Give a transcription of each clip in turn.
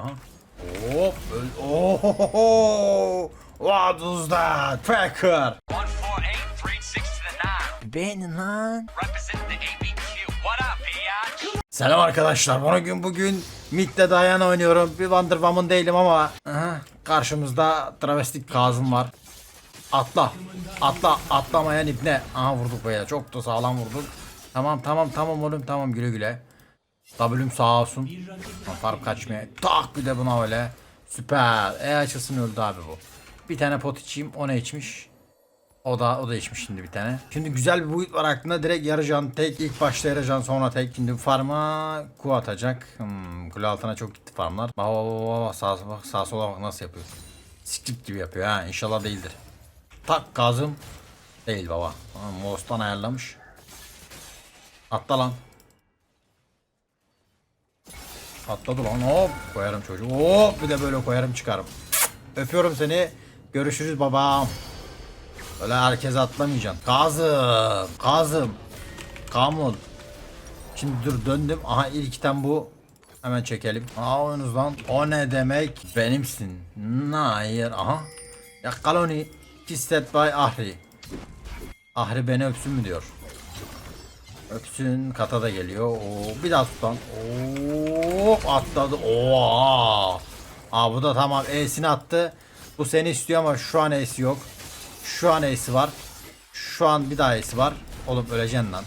Aha. Hop. Ohohoho. What was that? Tracker. 148, 360 to the 9. Beğenin lan. Representing the ABQ. What up, biatch? Selam arkadaşlar. Bugün bugün Mid'de Dayan oynuyorum. Bir Wonder Woman değilim ama aha, karşımızda travestik Kazım var. Atla. Atla. Atlamayan ibne. Aha vurduk böyle. Çok da sağlam vurduk. Tamam tamam tamam oğlum tamam güle güle. W'm sağ olsun. Fark kaçmaya. Tak bir de buna öyle. Süper. E açılsın öldü abi bu. Bir tane pot içeyim. O ne içmiş? O da o da içmiş şimdi bir tane. Şimdi güzel bir boyut var aklında. Direkt yarıcan tek. ilk başta yarıcan sonra tek. Şimdi farma ku atacak. Hmm, kule altına çok gitti farmlar. Bak bak bak sağ, bak, sağ sola bak nasıl yapıyor. Script gibi yapıyor ha. İnşallah değildir. Tak Kazım. Değil baba. Mouse'dan ayarlamış. Atla lan. Atladı lan hop koyarım çocuğu hop bir de böyle koyarım çıkarım. Öpüyorum seni. Görüşürüz babam. Öyle herkes atlamayacaksın. Kazım. Kazım. Kamul. Şimdi dur döndüm. Aha ilkten bu. Hemen çekelim. Aa oyunuz lan. O ne demek? Benimsin. Hayır. Aha. Yakaloni. Kistet by Ahri. Ahri beni öpsün mü diyor. Öpsün. Kata da geliyor. Oo, bir daha tut lan. Oo, atladı. Oo. Aa bu da tamam. E'sini attı. Bu seni istiyor ama şu an E'si yok. Şu an E'si var. Şu an bir daha E'si var. Oğlum öleceksin lan.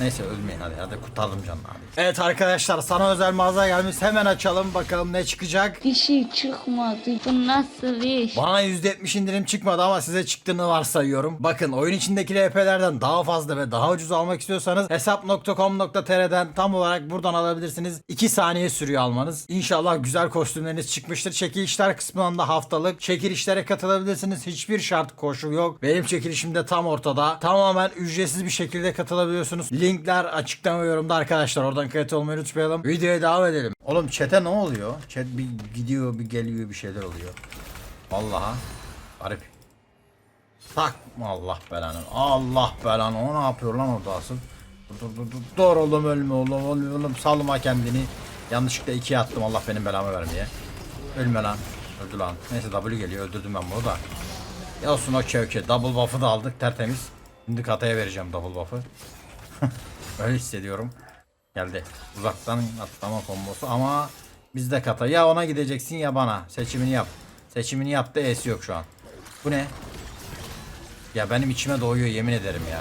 Neyse ölmeyin hadi hadi kurtardım canını abi. Evet arkadaşlar sana özel mağaza gelmiş hemen açalım bakalım ne çıkacak. Bir şey çıkmadı. Bu nasıl iş? Bana %70 indirim çıkmadı ama size çıktığını varsayıyorum. Bakın oyun içindeki RP'lerden daha fazla ve daha ucuz almak istiyorsanız hesap.com.tr'den tam olarak buradan alabilirsiniz. 2 saniye sürüyor almanız. İnşallah güzel kostümleriniz çıkmıştır. Çekilişler kısmından da haftalık çekilişlere katılabilirsiniz. Hiçbir şart koşul yok. Benim çekilişim de tam ortada. Tamamen ücretsiz bir şekilde katılabiliyorsunuz. Linkler açıklama yorumda arkadaşlar. Oradan kayıt olmayı unutmayalım. Videoya devam edelim. Oğlum chat'e ne oluyor? Chat bir gidiyor bir geliyor bir şeyler oluyor. Vallahi garip. Tak Allah belanı. Allah belanı. O ne yapıyor lan orada asıl? Dur dur dur. Dur oğlum ölme oğlum oğlum oğlum salma kendini. Yanlışlıkla ikiye attım Allah benim belamı vermeye. Ölme lan. Öldü lan. Neyse W geliyor öldürdüm ben bunu da. Ya olsun okey okey. Double buff'ı da aldık tertemiz. Şimdi kataya vereceğim double buff'ı. Öyle hissediyorum. Geldi. Uzaktan atlama kombosu ama bizde kata. Ya ona gideceksin ya bana. Seçimini yap. Seçimini yaptı. E'si yok şu an. Bu ne? Ya benim içime doğuyor yemin ederim ya.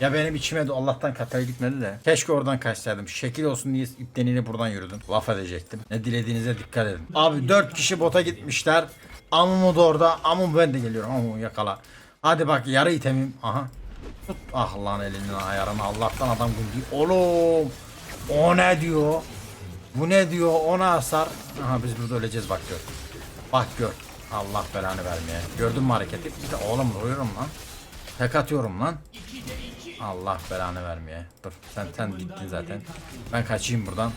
Ya benim içime de Allah'tan kataya gitmedi de. Keşke oradan kaçsaydım. Şekil olsun diye ipleniyle buradan yürüdüm. Laf edecektim. Ne dilediğinize dikkat edin. Abi 4 kişi bota gitmişler. Amumu da orada. Amum ben de geliyorum. Amumu yakala. Hadi bak yarı itemim. Aha. Tut. Ah lan elinin ayarını. Allah'tan adam güldü. Oğlum. O ne diyor? Bu ne diyor? Ona hasar. Aha biz burada öleceğiz bak gör. Bak gör. Allah belanı vermeye. Gördün mü hareketi? Oğlum vuruyorum lan. Tek atıyorum lan. Allah belanı vermeye. Dur sen sen gittin zaten. Ben kaçayım buradan.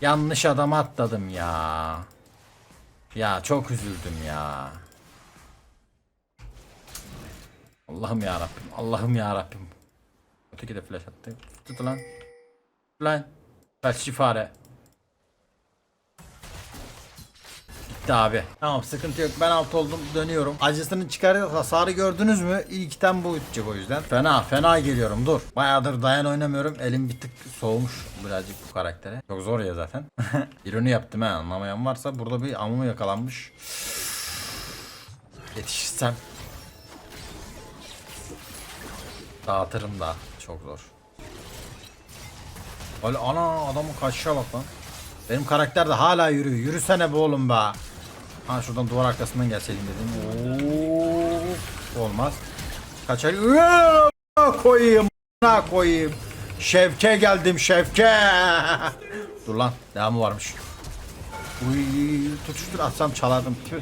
Yanlış adama atladım ya. Ya çok üzüldüm ya. Allah'ım ya Rabbim. Allah'ım ya Rabbim. Öteki de flash attı. Tut lan. Lan. Felçli fare. Gitti abi. Tamam sıkıntı yok. Ben alt oldum. Dönüyorum. Acısını çıkarıyor. Hasarı gördünüz mü? İlkten bu ütecek o yüzden. Fena fena geliyorum. Dur. Bayağıdır dayan oynamıyorum. Elim bir tık soğumuş birazcık bu karaktere. Çok zor ya zaten. İroni yaptım ha. Anlamayan varsa burada bir amumu yakalanmış. Yetişirsem. Dağıtırım da. Çok zor. Öyle ana adamın kaçışa bak lan. Benim karakter de hala yürüyor. Yürüsene be oğlum be. Ha şuradan duvar arkasından gelseydim dedim. Oo, olmaz. Kaçar. Koyayım. Koyayım. Şevke geldim şevke. Dur lan. Devamı varmış. Uy, tutuştur atsam çalardım. Tüh.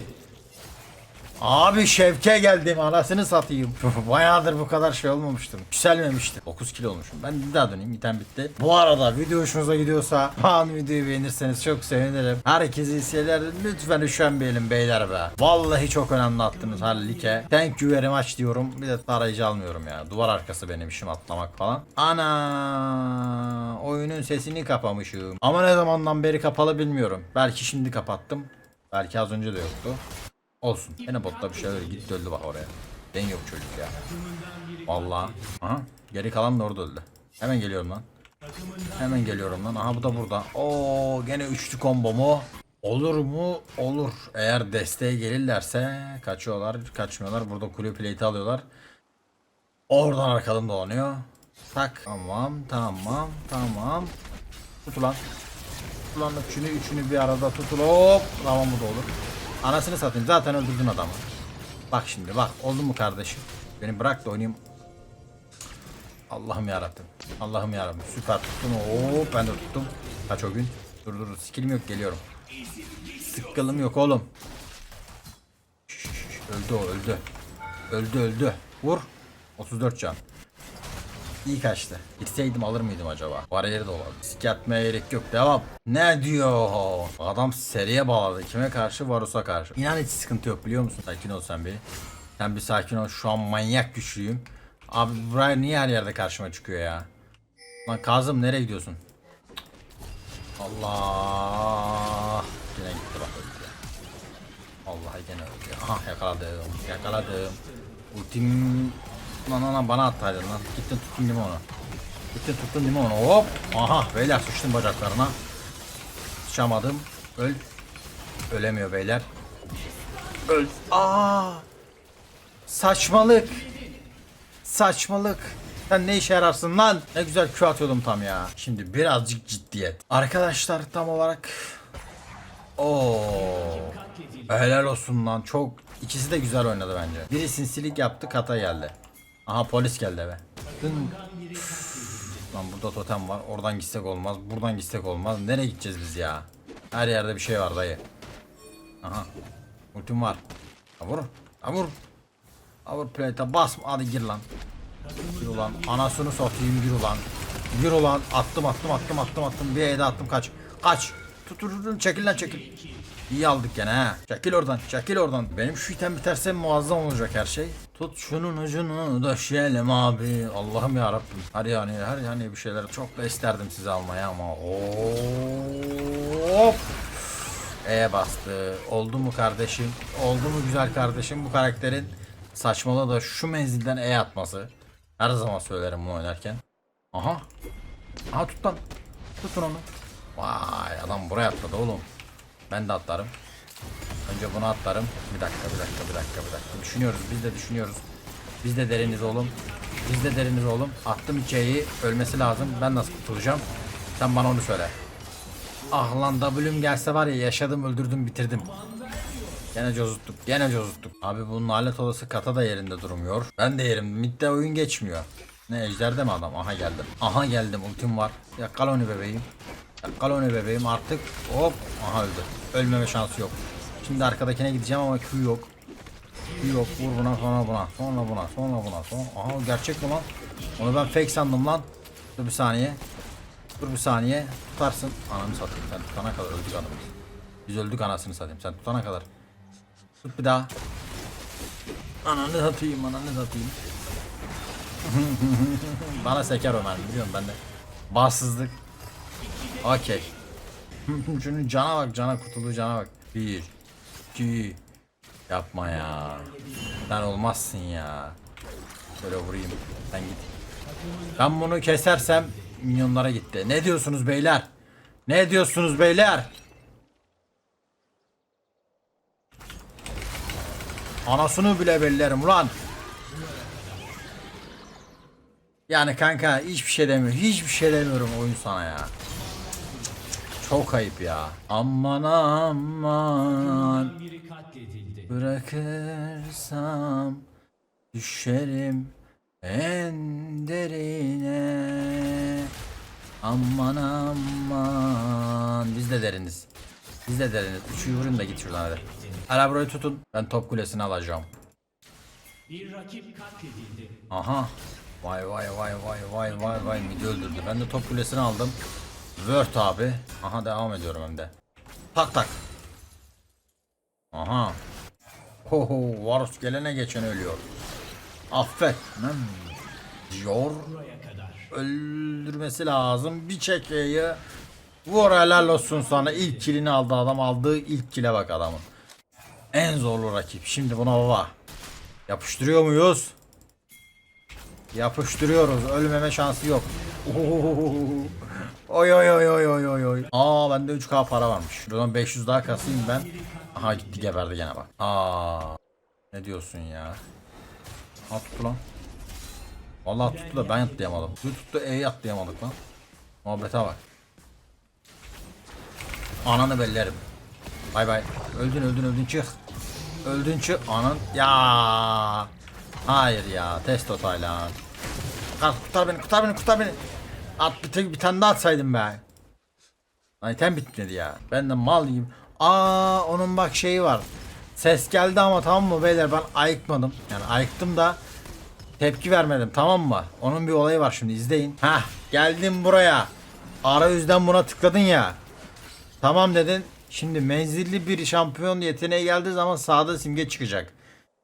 Abi Şevke geldim anasını satayım. Bayağıdır bu kadar şey olmamıştım. Yükselmemiştim. 9 kilo olmuşum. Ben bir daha döneyim. İtem bitti. Bu arada video hoşunuza gidiyorsa an videoyu beğenirseniz çok sevinirim. Herkese seyirler. Lütfen üşenmeyelim beyler be. Vallahi çok önemli attınız Halilike. Thank you very much diyorum. Bir de tarayıcı almıyorum ya. Duvar arkası benim işim atlamak falan. Ana oyunun sesini kapamışım. Ama ne zamandan beri kapalı bilmiyorum. Belki şimdi kapattım. Belki az önce de yoktu. Olsun. Yine botta bir şeyler gitti öldü bak oraya. Ben yok çocuk ya. Vallahi. Aha. Geri kalan da orada öldü. Hemen geliyorum lan. Hemen geliyorum lan. Aha bu da burada. Oo gene üçlü combo mu? Olur mu? Olur. Eğer desteğe gelirlerse kaçıyorlar, kaçmıyorlar. Burada kule plate alıyorlar. Oradan arkadan dolanıyor. Tak. Tamam, tamam, tamam. Tut ulan. Tut ulan üçünü, üçünü bir arada tutun. Hop. Tamam bu da olur. Anasını satayım. Zaten öldürdün adamı. Bak şimdi bak. Oldu mu kardeşim? Beni bırak da oynayayım. Allah'ım yarabbim. Allah'ım yarabbim. Süper tuttum. Hop ben de tuttum. Kaç o gün. Dur dur skillim yok geliyorum. Sıkkılım yok oğlum. Şş. Öldü o öldü. Öldü öldü. Vur. 34 can. İyi kaçtı. Gitseydim alır mıydım acaba? Bariyeri de olabilir. Siki atmaya gerek yok. Devam. Ne diyor? Adam seriye bağladı. Kime karşı? Varus'a karşı. İnan hiç sıkıntı yok biliyor musun? Sakin ol sen bir. Sen bir sakin ol. Şu an manyak güçlüyüm. Abi Brian niye her yerde karşıma çıkıyor ya? Lan Kazım nereye gidiyorsun? Allah. Yine gitti bak. Vallahi gene öldü. Aha yakaladım. Yakaladım. Ultim Lan lan bana ataydın lan. Gittin tuttun değil mi onu? Gittin tuttun değil mi onu? Hop. Aha beyler sıçtım bacaklarına. Sıçamadım. Öl. Ölemiyor beyler. Öl. Aa. Saçmalık. Saçmalık. Sen ne işe yararsın lan? Ne güzel Q atıyordum tam ya. Şimdi birazcık ciddiyet. Arkadaşlar tam olarak Oo. Helal olsun lan. Çok ikisi de güzel oynadı bence. Biri sinsilik yaptı, kata geldi. Aha polis geldi eve. Dın. Lan burada totem var. Oradan gitsek olmaz. Buradan gitsek olmaz. Nereye gideceğiz biz ya? Her yerde bir şey var dayı. Aha. Ultim var. Ha vur. Ha vur. Basma. Hadi gir lan. Gir ulan. Anasını satayım gir ulan. Gir ulan. Attım attım attım attım attım. Bir ede attım kaç. Kaç. Tut tut tut. Çekil lan çekil. İyi aldık gene ha. Çekil oradan. Çekil oradan. Benim şu item biterse muazzam olacak her şey. Tut şunun ucunu döşeyelim abi. Allah'ım ya Rabbim. Hadi yani her yani bir şeyler çok da isterdim size almaya ama. Hop. E bastı. Oldu mu kardeşim? Oldu mu güzel kardeşim bu karakterin saçmalığı da şu menzilden E atması. Her zaman söylerim bunu oynarken. Aha. Aha tut lan. Tutun onu. Vay adam buraya atladı oğlum. Ben de atlarım. Önce bunu atlarım. Bir dakika bir dakika bir dakika bir dakika. Düşünüyoruz biz de düşünüyoruz. Biz de deriniz oğlum. Biz de deriniz oğlum. Attım hikayeyi. Ölmesi lazım. Ben nasıl kurtulacağım? Sen bana onu söyle. Ah lan W'm gelse var ya yaşadım öldürdüm bitirdim. Gene cozuttuk. Gene cozuttuk. Abi bunun alet olası kata da yerinde durmuyor. Ben de yerim. Midde oyun geçmiyor. Ne ejderde mi adam? Aha geldim. Aha geldim. Ultim var. Yakal onu bebeğim. Yakal onu bebeğim artık. Hop. Aha öldü. Ölmeme şansı yok. Şimdi arkadakine gideceğim ama Q yok. Q yok. Vur buna sonra buna. Sonra buna. Sonra buna. Sonra... Aha gerçek mi lan? Onu ben fake sandım lan. Dur bir saniye. Dur bir saniye. Tutarsın. Ananı satayım. Sen tutana kadar öldük adamız. Biz öldük anasını satayım. Sen tutana kadar. Tut bir daha. Ananı satayım. Ananı satayım. Bana seker Ömer biliyorum ben de. Bassızlık. Okey. Şunun cana bak cana kutulu cana bak. Bir. iki. Yapma ya. Sen olmazsın ya. Şöyle vurayım. Sen git. Ben bunu kesersem milyonlara gitti. Ne diyorsunuz beyler? Ne diyorsunuz beyler? Anasını bile bellerim ulan. Yani kanka hiçbir şey demiyorum. Hiçbir şey demiyorum oyun sana ya. Çok ayıp ya. Aman aman. Bırakırsam düşerim en derine. Aman aman. Biz de deriniz. Biz de deriniz. Üçü vurun da git şuradan hadi. Hala burayı tutun. Ben top kulesini alacağım. Aha. Vay vay vay vay vay vay vay midi öldürdü. Ben de top kulesini aldım. Word abi. Aha devam ediyorum hem de. Tak tak. Aha. Ho ho Varus gelene geçen ölüyor. Affetmem diyor. Öldürmesi lazım. Bir çekeyi Vur helal olsun sana. İlk kilini aldı adam. Aldığı ilk kile bak adamın. En zorlu rakip. Şimdi buna baba. Yapıştırıyor muyuz? Yapıştırıyoruz. Ölmeme şansı yok. Oo. Oy oy oy oy oy oy oy. Aa bende 3k para varmış. Şuradan 500 daha kasayım ben. Aha gitti geberdi gene bak. Aa. Ne diyorsun ya? Ha tuttu lan. Vallahi tuttu da ben atlayamadım. Bir tuttu E'yi atlayamadık lan. Muhabbete bak. Ananı bellerim. Bay bay. Öldün öldün öldün çık. Öldün çık. Anan. Ya. Hayır ya. Testo Taylan. Kalk kurtar beni kurtar beni kurtar beni. At bir, tek- bir tane daha atsaydım be. Lan item bitmedi ya. Ben de mal yiyeyim. Aa onun bak şeyi var. Ses geldi ama tamam mı beyler ben ayıkmadım. Yani ayıktım da tepki vermedim tamam mı? Onun bir olayı var şimdi izleyin. Hah geldim buraya. Arayüzden buna tıkladın ya. Tamam dedin. Şimdi menzilli bir şampiyon yeteneği geldiği zaman sağda simge çıkacak.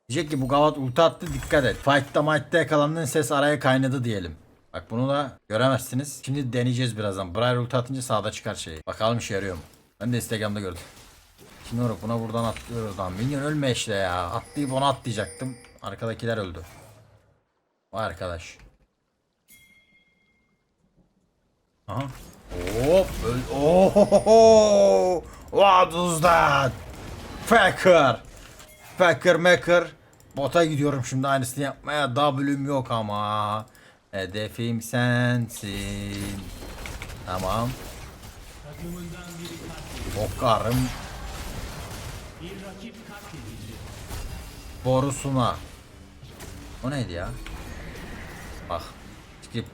Diyecek ki bu gavat ulti attı dikkat et. Fight'ta might'ta yakalandığın ses araya kaynadı diyelim. Bak bunu da göremezsiniz. Şimdi deneyeceğiz birazdan. Briar ulti atınca sağda çıkar şey. Bakalım işe yarıyor mu? Ben de Instagram'da gördüm. Şimdi oruk buna buradan atlıyoruz lan. Minyon ölme işte ya. Atlayıp onu atlayacaktım. Arkadakiler öldü. Vay arkadaş. Aha. Hop. Öl Ohohoho. What was that? Faker. Faker maker. Bota gidiyorum şimdi aynısını yapmaya. W'm yok ama. Hedefim sensin. Tamam. Bokarım. Borusuna. O neydi ya? Bak. Skip.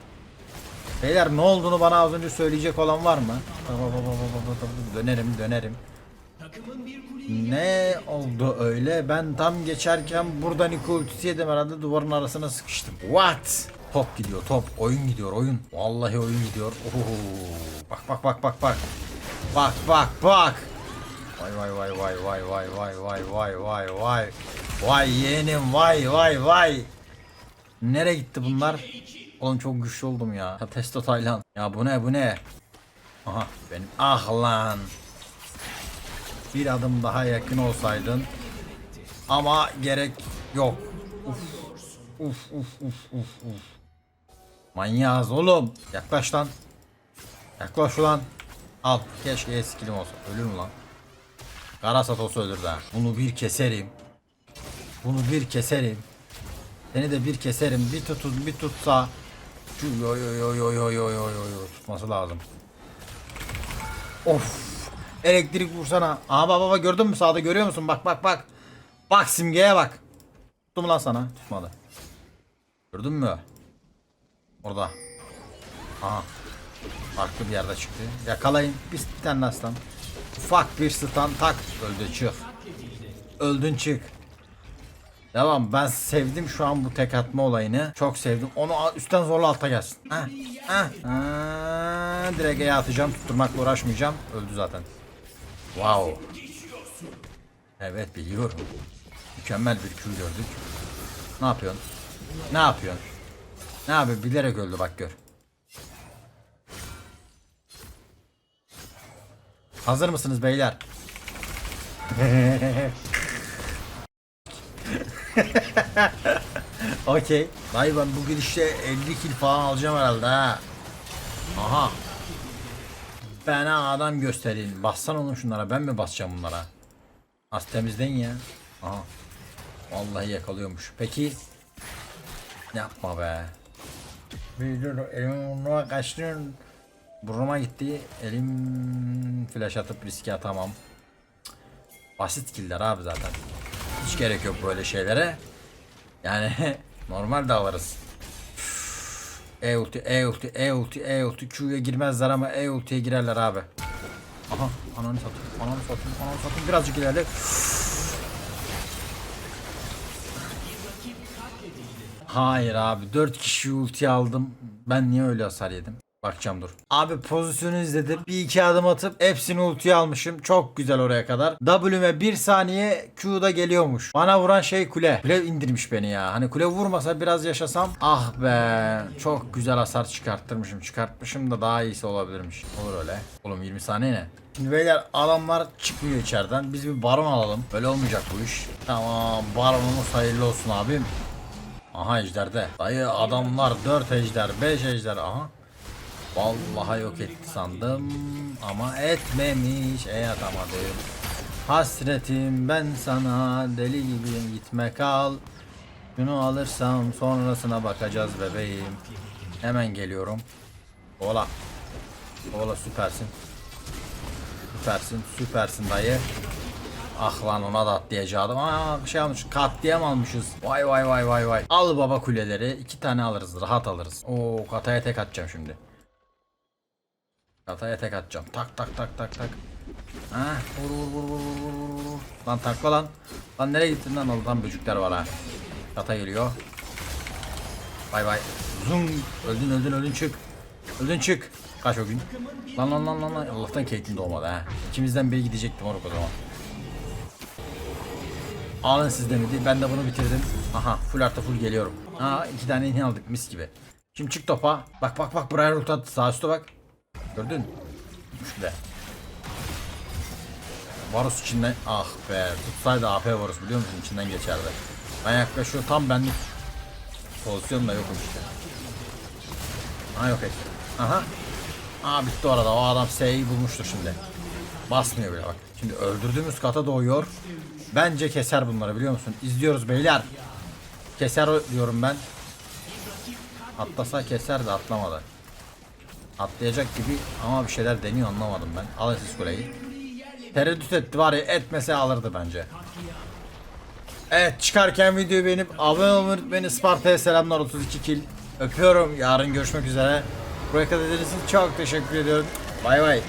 Beyler ne olduğunu bana az önce söyleyecek olan var mı? Dönerim dönerim. Ne oldu öyle? Ben tam geçerken buradan iki ultisi yedim herhalde duvarın arasına sıkıştım. What? Top gidiyor top. Oyun gidiyor oyun. Vallahi oyun gidiyor. Oho. Bak bak bak bak bak. Bak bak bak. Vay vay vay vay vay vay vay vay vay vay vay. Vay yeğenim vay vay vay. Nereye gitti bunlar? Oğlum çok güçlü oldum ya. ya Testo Taylan. Ya bu ne bu ne? Aha benim. Ah lan. Bir adım daha yakın olsaydın. Ama gerek yok. Uf. Uf uf uf uf uf. Manyağız oğlum. Yaklaş lan. Yaklaş ulan. Al. Keşke eskilim olsa. Ölür mü lan? Karasat olsa ölür de. Bunu bir keserim. Bunu bir keserim. Seni de bir keserim. Bir tutun bir tutsa. Yo yo yo yo yo yo yo yo yo tutması lazım. Of. Elektrik vursana. Aha baba baba gördün mü sağda görüyor musun? Bak bak bak. Bak simgeye bak. Tuttum lan sana. Tutmadı. Gördün mü? Orada. Aha. Farklı bir yerde çıktı. Yakalayın. Bir, tane aslan. Ufak bir stun tak. Öldü çık. Öldün çık. Devam. Ben sevdim şu an bu tek atma olayını. Çok sevdim. Onu üstten zorla alta gelsin. Ha, ha, ha. Direkt E'ye atacağım. Tutturmakla uğraşmayacağım. Öldü zaten. Wow. Evet biliyorum. Mükemmel bir kül gördük. Ne yapıyorsun? Ne yapıyorsun? Ne yapıyor? Bilerek öldü bak gör. Hazır mısınız beyler? Okey. Dayı ben bugün işte 50 kill falan alacağım herhalde ha. Aha. Bana adam gösterin. Bassan onu şunlara. Ben mi basacağım bunlara? Az temizleyin ya. Aha. Vallahi yakalıyormuş. Peki. Yapma be. Dur. Elim kaçtı. Burnuma gitti. Elim flash atıp riske atamam. Basit killer abi zaten. Hiç gerek yok böyle şeylere. Yani normal de alırız. E ulti, E ulti, E ulti, E ulti. Q'ya girmezler ama E ultiye girerler abi. Aha, ananı satayım, ananı satayım, ananı satayım. Birazcık ilerle. Hayır abi, 4 kişi ulti aldım. Ben niye öyle hasar yedim? Bakacağım dur. Abi pozisyonu izledim. Bir iki adım atıp hepsini ultiye almışım. Çok güzel oraya kadar. W'me bir saniye Q'da geliyormuş. Bana vuran şey kule. Kule indirmiş beni ya. Hani kule vurmasa biraz yaşasam. Ah be. Çok güzel hasar çıkarttırmışım. Çıkartmışım da daha iyisi olabilirmiş. Olur öyle. Oğlum 20 saniye ne? Şimdi beyler adamlar çıkmıyor içeriden. Biz bir baron alalım. Böyle olmayacak bu iş. Tamam baronumuz hayırlı olsun abim. Aha ejderde. Dayı adamlar 4 ejder, 5 ejder. Aha. Vallahi yok etti sandım ama etmemiş ey atamadım. Hasretim ben sana deli gibi gitme kal. Şunu alırsam sonrasına bakacağız bebeğim. Hemen geliyorum. Ola. Ola süpersin. Süpersin süpersin dayı. Ah lan ona da atlayacaktım. Aa bir şey almış. Katliam almışız. Vay vay vay vay vay. Al baba kuleleri. iki tane alırız. Rahat alırız. Oo kataya tek atacağım şimdi. Kataya tek atacağım. Tak tak tak tak tak. Ha vur vur vur vur vur vur vur. Lan takla lan. Lan nereye gittin lan oradan böcükler var ha. Kata geliyor. Bay bay. Zoom. Öldün öldün öldün çık. Öldün çık. Kaç o gün? Lan lan lan lan lan. Allah'tan Caitlyn doğmadı ha. İkimizden biri gidecektim oruk o zaman. Alın siz demedi. Ben de bunu bitirdim. Aha full artı full geliyorum. Ha iki tane inhi aldık mis gibi. Şimdi çık topa. Bak bak bak root attı. Sağ üstte bak. Gördün? Şurada. Varus içinden ah be tutsaydı AP Varus biliyor musun içinden geçerdi. Ben yaklaşıyor tam benlik pozisyonda yokum işte. Ha yok etti. Aha. Aa bitti orada o adam S'yi bulmuştur şimdi. Basmıyor bile bak. Şimdi öldürdüğümüz kata doğuyor. Bence keser bunları biliyor musun? İzliyoruz beyler. Keser diyorum ben. Atlasa keser de atlamadı. Atlayacak gibi ama bir şeyler deniyor anlamadım ben. Alın siz kuleyi. Tereddüt etti var ya etmese alırdı bence. Evet çıkarken videoyu beğenip abone olmayı unutmayın. Sparta'ya selamlar 32 kill. Öpüyorum. Yarın görüşmek üzere. Buraya kadar izlediğiniz için çok teşekkür ediyorum. Bay bay.